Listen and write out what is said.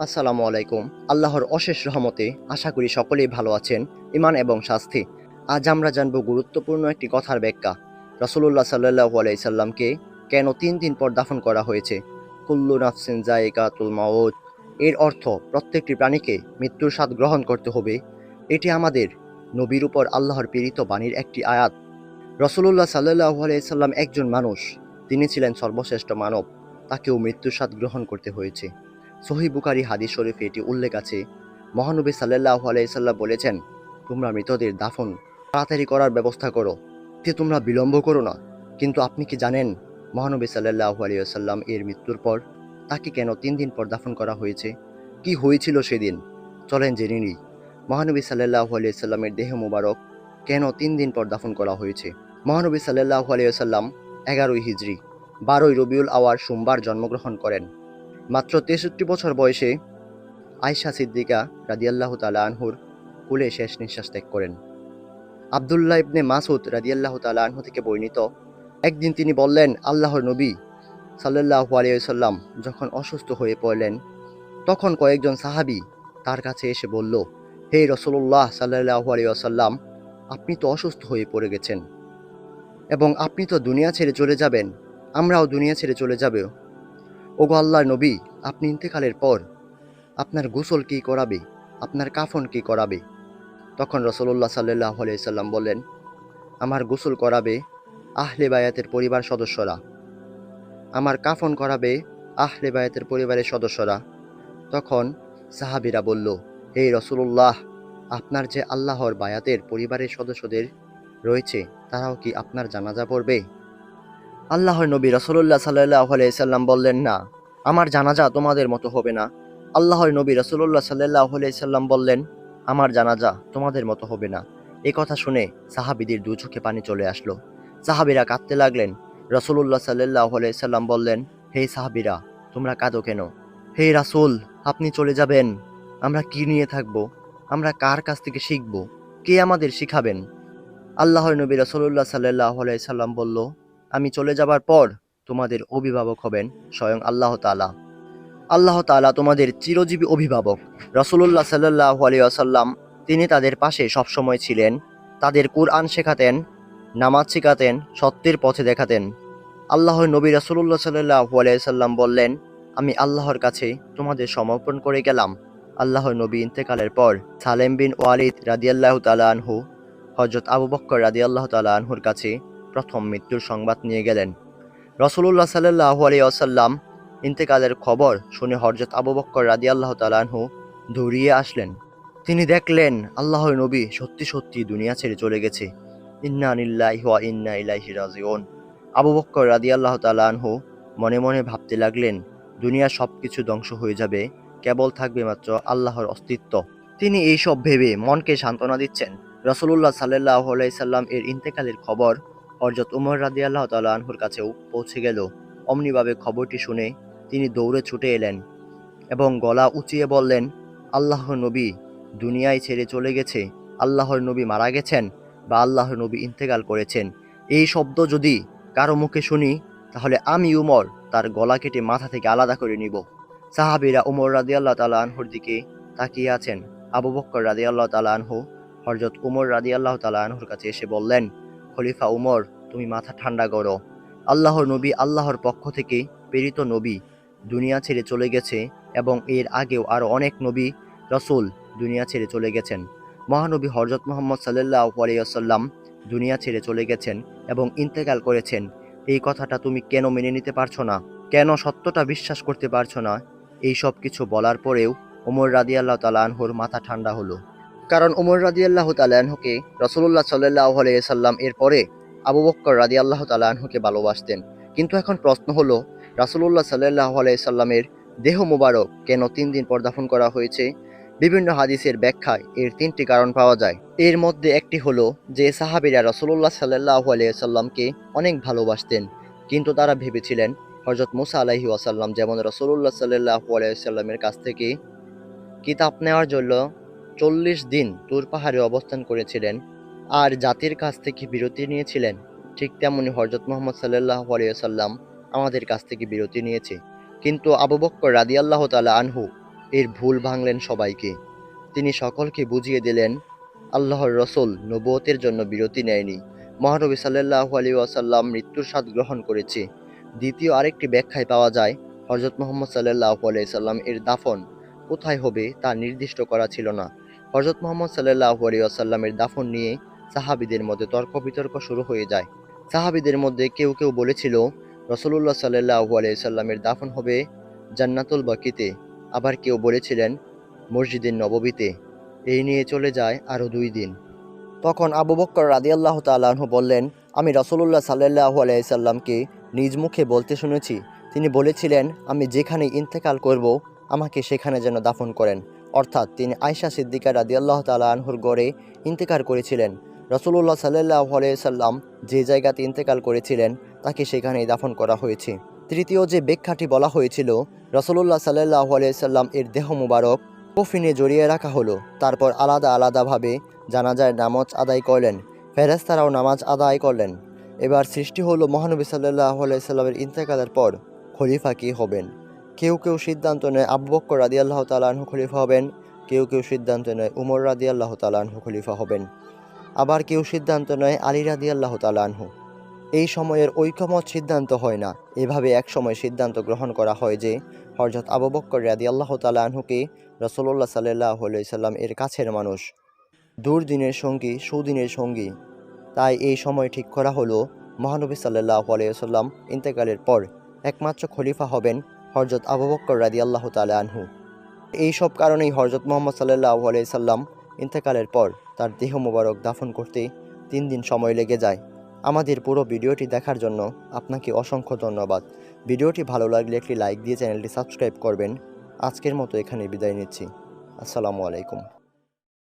আসসালামু আলাইকুম। আল্লাহর অশেষ রহমতে আশা করি সকলেই ভালো আছেন ইমান এবং শাস্তি। আজ আমরা জানব গুরুত্বপূর্ণ একটি কথার ব্যাখ্যা। রসুল্লাহ সাল্লাহু আলাইসাল্লামকে কেন তিন দিন পর দাফন করা হয়েছে? কুল্লু নাফসিন জায়গাতুল মাউত। এর অর্থ, প্রত্যেকটি প্রাণীকে মৃত্যুর স্বাদ গ্রহণ করতে হবে। এটি আমাদের নবীর উপর আল্লাহর প্রেরিত বাণীর একটি আয়াত। রসুল্লাহ সাল্লাহু আলাইসাল্লাম একজন মানুষ। তিনি ছিলেন সর্বশ্রেষ্ঠ মানব। তাকেও মৃত্যুর স্বাদ গ্রহণ করতে হয়েছে। সহি বুকারি হাদিস শরীফে এটি উল্লেখ আছে। মহানবী সাল্লাহ আলাইসাল্লাম বলেছেন, তোমরা মৃতদের দাফন তাড়াতাড়ি করার ব্যবস্থা করো। তে তোমরা বিলম্ব করো না। কিন্তু আপনি কি জানেন, মহানবী সাল্লাহ আলিয়াল্লাম এর মৃত্যুর পর তাকে কেন তিন দিন পর দাফন করা হয়েছে? কি হয়েছিল সেদিন? চলেন জেনে নিই। মহানবী সাল্লাহ আলিয়াল্লামের দেহ মুবারক কেন তিন দিন পর দাফন করা হয়েছে? মহানবী সাল্লাহ আলিয়াল্লাম এগারোই হিজড়ি বারোই রবিউল আওয়ার সোমবার জন্মগ্রহণ করেন। মাত্র তেষট্টি বছর বয়সে আয়সা সিদ্দিকা রাদিয়াল্লাহ তালা আনহুর কুলে শেষ নিঃশ্বাস ত্যাগ করেন। আবদুল্লাহ ইবনে মাসুদ রাদিয়াল্লাহ তালা আনহু থেকে বর্ণিত একদিন তিনি বললেন, আল্লাহর নবী সাল্লাহ আলিয়াল্লাম যখন অসুস্থ হয়ে পড়লেন, তখন কয়েকজন সাহাবি তার কাছে এসে বলল, হে রসুল্লাহ সাল্লাহ আলিয়াল্লাম আপনি তো অসুস্থ হয়ে পড়ে গেছেন এবং আপনি তো দুনিয়া ছেড়ে চলে যাবেন, আমরাও দুনিয়া ছেড়ে চলে যাবে। ওগো আল্লাহর নবী, আপনি ইন্তেকালের পর আপনার গোসল কি করাবে? আপনার কাফন কি করাবে? তখন রসল্লাহ সাল্লাহ আলাইসাল্লাম বললেন, আমার গোসল করাবে আহলে বায়াতের পরিবার সদস্যরা। আমার কাফন করাবে আহলে বায়াতের পরিবারের সদস্যরা। তখন সাহাবিরা বলল, হে রসুল্লাহ আপনার যে আল্লাহর বায়াতের পরিবারের সদস্যদের রয়েছে, তারাও কি আপনার জানাজা পড়বে? আল্লাহর নবী রসল্লাহ সাল্লাহ সাল্লাম বললেন, না, আমার জানাজা তোমাদের মতো হবে না। আল্লাহর নবী রসুল্লাহ সাল্লাহ সাল্লাম বললেন, আমার জানাজা তোমাদের মতো হবে না। এ কথা শুনে সাহাবিদের দু চোখে পানি চলে আসলো। সাহাবিরা কাঁদতে লাগলেন। রসুল্লাহ সাল্লাহ সাল্লাম বললেন, হে সাহাবিরা, তোমরা কাঁদো কেন? হে রাসুল, আপনি চলে যাবেন। আমরা কি নিয়ে থাকব? আমরা কার কাছ থেকে শিখব? কে আমাদের শিখাবেন? আল্লাহর নবী রসুল্লাহ সাল্লাহ সাল্লাম বলল আমি চলে যাবার পর তোমাদের অভিভাবক হবেন স্বয়ং আল্লাহ তালা আল্লাহ তালা তোমাদের চিরজীবী অভিভাবক। রসুল্লাহ সাল্লাহ আলিয়াসাল্লাম তিনি তাদের পাশে সবসময় ছিলেন। তাদের কুরআন শেখাতেন, নামাজ শেখাতেন, সত্যের পথে দেখাতেন। আল্লাহর নবী রসুল্লাহ সাল্লাহ আলিয়াল্লাম বললেন, আমি আল্লাহর কাছে তোমাদের সমর্পণ করে গেলাম। আল্লাহর নবী ইন্তেকালের পর সালেম বিন ওয়ালিদ রাদিয়াল্লাহ তালা আনহু হজরত আবু বক্কর রাদিয়াল্লাহ তালা আনহুর কাছে প্রথম মৃত্যুর সংবাদ নিয়ে গেলেন। রসুল্লাহ সাল্লাহ আলিয়াসাল্লাম ইন্তেকালের খবর শুনে হরজত আবু বক্কর রাদি আল্লাহ তালানহু দৌড়িয়ে আসলেন। তিনি দেখলেন, আল্লাহর নবী সত্যি সত্যি দুনিয়া ছেড়ে চলে গেছে। ইন্না নিল্লাহি ইন্না ইলাইহি রাজিউন। আবু বক্কর রাদি আল্লাহ তালানহু মনে মনে ভাবতে লাগলেন দুনিয়ার সব কিছু ধ্বংস হয়ে যাবে, কেবল থাকবে মাত্র আল্লাহর অস্তিত্ব। তিনি এইসব ভেবে মনকে সান্ত্বনা দিচ্ছেন। রসুল্লাহ সাল্লাহ আলাইসাল্লাম এর ইন্তেকালের খবর হরজত উমর রাদি আল্লাহ তালানহুর কাছেও পৌঁছে গেল। অমনিভাবে খবরটি শুনে তিনি দৌড়ে ছুটে এলেন এবং গলা উঁচিয়ে বললেন আল্লাহর নবী, দুনিয়ায় ছেড়ে চলে গেছে। আল্লাহর নবী মারা গেছেন বা আল্লাহর নবী ইন্তেকাল করেছেন। এই শব্দ যদি কারও মুখে শুনি, তাহলে আমি উমর তার গলা কেটে মাথা থেকে আলাদা করে নিব। সাহাবিরা উমর রাদি আল্লাহ তালা আনহুর দিকে তাকিয়ে আছেন। আবু বক্কর রাদি আল্লাহ তালা আনহু হরজত উমর রাদি আল্লাহ তালা আনহুর কাছে এসে বললেন খলিফা উমর, তুমি মাথা ঠান্ডা করো। আল্লাহর নবী আল্লাহর পক্ষ থেকে প্রেরিত নবী দুনিয়া ছেড়ে চলে গেছে এবং এর আগেও আরও অনেক নবী রসুল দুনিয়া ছেড়ে চলে গেছেন। মহানবী হরজত মোহাম্মদ সাল্লাহ আলিয়াল্লাম দুনিয়া ছেড়ে চলে গেছেন এবং ইন্তেকাল করেছেন। এই কথাটা তুমি কেন মেনে নিতে পারছ না? কেন সত্যটা বিশ্বাস করতে পারছ না? এই সব কিছু বলার পরেও ওমর রাদি আল্লাহ তালানহুর মাথা ঠান্ডা হলো। কারণ ওমর রাদি আল্লাহ তালানহুকে রসুল্লাহ সাল্লাহ আলিয়াল্লাম এর পরে আবু বক্কর রাদি আল্লাহ তালানহুকে ভালোবাসতেন। কিন্তু এখন প্রশ্ন হলো রাসুল্লাহ সাল্লাহ আলাইসাল্লামের দেহ মোবারক কেন তিন দিন পর দাফন করা হয়েছে? বিভিন্ন হাদিসের ব্যাখ্যায় এর তিনটি কারণ পাওয়া যায়। এর মধ্যে একটি হলো যে সাহাবিরা রসুল্লাহ সাল্লাহ আলাইসাল্লামকে অনেক ভালোবাসতেন, কিন্তু তারা ভেবেছিলেন হজরত মুসা আলাহি ওয়াসাল্লাম যেমন রসুল্লাহ সাল্লাহ আলাইসাল্লামের কাছ থেকে কিতাব নেওয়ার জন্য চল্লিশ দিন তুর পাহাড়ে অবস্থান করেছিলেন আর জাতির কাছ থেকে বিরতি নিয়েছিলেন। ঠিক তেমনি হজরত মোহাম্মদ সাল্লাহ আলিয়াল্লাম আমাদের কাছ থেকে বিরতি নিয়েছে। কিন্তু আবু বক্কর রাদি আল্লাহ তালা আনহু এর ভুল ভাঙলেন সবাইকে। তিনি সকলকে বুঝিয়ে দিলেন, আল্লাহর রসুল নবতের জন্য বিরতি নেয়নি। মহানবী সাল্লাল্লাহু আলী ওয়াসাল্লাম মৃত্যুর স্বাদ গ্রহণ করেছে। দ্বিতীয় আরেকটি ব্যাখ্যায় পাওয়া যায় হজরত মোহাম্মদ সাল্লাল্লাহু আলাই সাল্লাম এর দাফন কোথায় হবে তা নির্দিষ্ট করা ছিল না। হজরত মোহাম্মদ সাল্লাল্লাহু আলী ওয়াসাল্লামের দাফন নিয়ে সাহাবিদের মধ্যে তর্ক বিতর্ক শুরু হয়ে যায়। সাহাবিদের মধ্যে কেউ কেউ বলেছিল রসুল্লাহ সাল্লাহু আলাইসাল্লামের দাফন হবে জান্নাতুল বাকিতে। আবার কেউ বলেছিলেন, মসজিদের নববীতে। এই নিয়ে চলে যায় আরও দুই দিন। তখন আবু বক্কর রাদিয়াল্লাহ তালাহু বললেন, আমি রসুল্লাহ সাল্লাহু আলাইসাল্লামকে নিজ মুখে বলতে শুনেছি। তিনি বলেছিলেন, আমি যেখানে ইন্তেকাল করব আমাকে সেখানে যেন দাফন করেন। অর্থাৎ তিনি আয়সা সিদ্দিকা রাদিয়াল্লাহ তালা আনহুর গড়ে ইন্তেকার করেছিলেন। রসুল্লাহ সাল্লাহ সাল্লাম যে জায়গাতে ইন্তেকাল করেছিলেন, তাকে সেখানেই দাফন করা হয়েছে। তৃতীয় যে ব্যাখ্যাটি বলা হয়েছিল রসুল্লাহ সাল্লাহ সাল্লাম এর দেহ মুবারক কফিনে জড়িয়ে রাখা হলো। তারপর আলাদা আলাদাভাবে জানাজায় নামাজ আদায় করলেন। ফেরেস্তারাও নামাজ আদায় করলেন। এবার সৃষ্টি হলো মহানবী সাল্লাহ আলাইসাল্লামের ইন্তেকালের পর খলিফা কি হবেন? কেউ কেউ সিদ্ধান্ত নেয় আবু রাদি আল্লাহ তালাহু খলিফা হবেন, কেউ কেউ সিদ্ধান্ত নেয় উমর রাদি আল্লাহ তালাহু খলিফা হবেন। আবার কেউ সিদ্ধান্ত নেয় আলী রাদি আল্লাহ তালাহু এই সময়ের ঐকমত সিদ্ধান্ত হয় না। এভাবে এক সময় সিদ্ধান্ত গ্রহণ করা হয় যে হরজত আবু বক্কর রাদি আল্লাহ তালাহুকে রসল্লাহ সাল্লাহ সাল্লাম এর কাছের মানুষ। দুর্দিনের সঙ্গী, সুদিনের সঙ্গী। তাই এই সময় ঠিক করা হলো, মহানবী সাল্লাহ আলাইসাল্লাম ইন্তেকালের পর একমাত্র খলিফা হবেন হরজত আবু বক্কর রাদি আল্লাহ তালা আনহু। এই সব কারণেই হরজত মোহাম্মদ সাল্লাহ আলাইসাল্লাম ইন্তেকালের পর তার দেহ মোবারক দাফন করতে তিন দিন সময় লেগে যায়। আমাদের পুরো ভিডিওটি দেখার জন্য আপনাকে অসংখ্য ধন্যবাদ। ভিডিওটি ভালো লাগলে একটি লাইক দিয়ে চ্যানেলটি সাবস্ক্রাইব করবেন। আজকের মতো এখানে বিদায় নিচ্ছি। আসসালামু আলাইকুম।